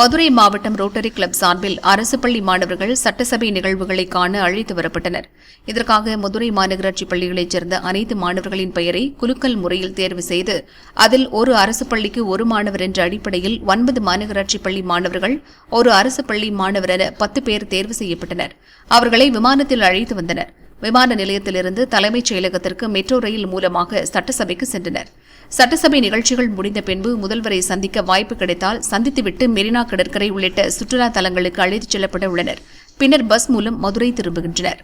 மதுரை மாவட்டம் rotary club சார்பில் அரசு பள்ளி மாணவர்கள் சட்டசபை நிகழ்வுகளை காண அழைத்து வரப்பட்டனர். இதற்காக மதுரை மாநகராட்சி பள்ளிகளைச் சேர்ந்த அனைத்து மாணவர்களின் பெயரை குலுக்கல் முறையில் தேர்வு செய்து அதில் ஒரு அரசு பள்ளிக்கு ஒரு மாணவர் என்ற அடிப்படையில் ஒன்பது மாநகராட்சி பள்ளி மாணவர்கள் ஒரு அரசு பள்ளி மாணவர் என பத்து பேர் தேர்வு செய்யப்பட்டனர். அவர்களை விமானத்தில் அழைத்து வந்தனர். விமான நிலையத்திலிருந்து தலைமைச் செயலகத்திற்கு மெட்ரோ ரயில் மூலமாக சட்டசபைக்கு சென்றனர். சட்டசபை நிகழ்ச்சிகள் முடிந்த பின்பு முதல்வரை சந்திக்க வாய்ப்பு கிடைத்தால் சந்தித்துவிட்டு மெரினா கடற்கரை உள்ளிட்ட சுற்றுலா தலங்களுக்கு அழைத்துச் செல்லப்பட உள்ளனர். பின்னர் பஸ் மூலம் மதுரை திரும்புகின்றனர்.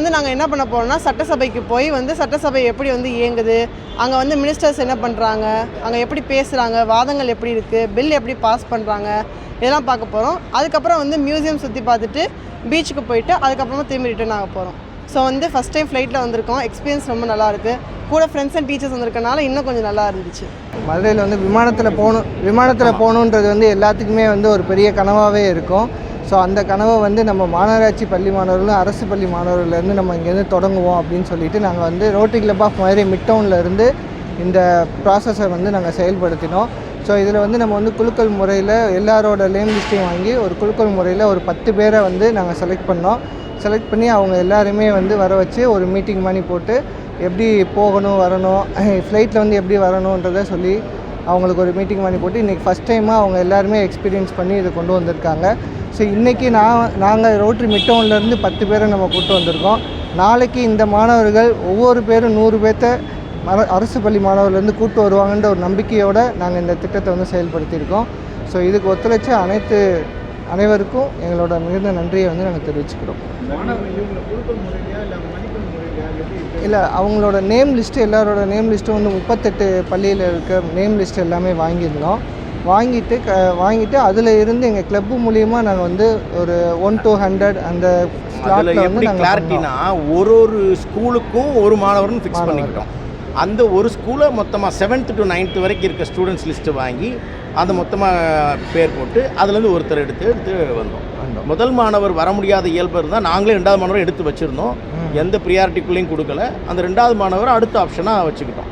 வந்து நாங்கள் என்ன பண்ண போகிறோம்னா சட்டசபைக்கு போய் வந்து சட்டசபை எப்படி வந்து இயங்குது அங்கே வந்து மினிஸ்டர்ஸ் என்ன பண்ணுறாங்க அங்கே எப்படி பேசுகிறாங்க வாதங்கள் எப்படி இருக்குது பில் எப்படி பாஸ் பண்ணுறாங்க இதெல்லாம் பார்க்க போகிறோம் அதுக்கப்புறம் வந்து மியூசியம் சுற்றி பார்த்துட்டு பீச்சுக்கு போயிட்டு அதுக்கப்புறமா திரும்பி ரிட்டர்ன் ஆக போகிறோம் ஸோ வந்து ஃபஸ்ட் டைம் ஃப்ளைட்டில் வந்திருக்கோம். எக்ஸ்பீரியன்ஸ் ரொம்ப நல்லாயிருக்கு கூட ஃப்ரெண்ட்ஸ் அண்ட் டீச்சர்ஸ் வந்திருக்கனால இன்னும் கொஞ்சம் நல்லா இருந்துச்சு. மதுரையில் வந்து விமானத்தில் போகணும் விமானத்தில் போகணுன்றது வந்து எல்லாத்துக்குமே வந்து ஒரு பெரிய கனவாகவே இருக்கும். ஸோ அந்த கனவை வந்து நம்ம மாநகராட்சி பள்ளி மாணவர்களும் அரசு பள்ளி மாணவர்கள்லேருந்து நம்ம இங்கேருந்து தொடங்குவோம் அப்படின்னு சொல்லிட்டு நாங்கள் வந்து rotary club of Madurai mid டவுன்லேருந்து இந்த ப்ராசஸை வந்து நாங்கள் செயல்படுத்தினோம். ஸோ இதில் வந்து நம்ம வந்து குலுக்கல் முறையில் எல்லாரோட நேம் லிஸ்ட்டையும் வாங்கி ஒரு குலுக்கல் முறையில் ஒரு பத்து பேரை வந்து நாங்கள் செலக்ட் பண்ணோம். செலக்ட் பண்ணி அவங்க எல்லாருமே வந்து வர வச்சு ஒரு மீட்டிங் மாதிரி போட்டு எப்படி போகணும் வரணும் ஃப்ளைட்டில் வந்து எப்படி வரணுன்றதை சொல்லி அவங்களுக்கு ஒரு மீட்டிங் பண்ணி போட்டு இன்றைக்கி ஃபஸ்ட் டைமாக அவங்க எல்லாருமே எக்ஸ்பீரியன்ஸ் பண்ணி இதை கொண்டு வந்திருக்காங்க. ஸோ இன்றைக்கி நான் நாங்கள் ரோட்ரி மிட்டவுன்லேருந்து பத்து பேரை நம்ம கூப்பிட்டு வந்திருக்கோம். நாளைக்கு இந்த மாணவர்கள் ஒவ்வொரு பேரும் நூறு பேர்த்த மர அரசு பள்ளி மாணவர்லேருந்து கூப்பிட்டு வருவாங்கன்ற ஒரு நம்பிக்கையோடு நாங்கள் இந்த திட்டத்தை வந்து செயல்படுத்தியிருக்கோம். ஸோ இதுக்கு ஒத்துழைச்ச அனைத்து அனைவருக்கும் எங்களோட மிகுந்த நன்றியை வந்து நாங்கள் தெரிவிச்சுக்கிறோம். இல்லை அவங்களோட நேம் லிஸ்ட்டு எல்லாரோட நேம் லிஸ்ட்டும் வந்து முப்பத்தெட்டு பள்ளியில் இருக்க நேம் லிஸ்ட் எல்லாமே வாங்கியிருந்தோம். வாங்கிட்டு க வாங்கிட்டு அதில் இருந்து எங்கள் கிளப்பு மூலியமாக நாங்கள் வந்து ஒரு ஒன் to ஹண்ட்ரட் அந்த அதில் ஸ்லாட்டில் வந்து கிளாரிட்டினா ஒரு ஒரு ஸ்கூலுக்கும் ஒரு மாணவர்னு ஃபிக்ஸ் பண்ணிக்கிட்டோம். அந்த ஒரு ஸ்கூலை மொத்தமாக செவன்த் டு நைன்த் வரைக்கும் இருக்க ஸ்டூடெண்ட்ஸ் லிஸ்ட்டு வாங்கி அதை மொத்தமாக பேர் போட்டு அதுலேருந்து ஒருத்தர் எடுத்து எடுத்து வந்தோம். முதல் மாணவர் வர முடியாத இயல்பு இருந்தால் நாங்களே ரெண்டாவது மாணவர் எடுத்து வச்சுருந்தோம். எந்த ப்ரியாரிட்டிக்குள்ளேயும் கொடுக்கல. அந்த ரெண்டாவது மாணவரை அடுத்த ஆப்ஷனாக வச்சுக்கிட்டோம்.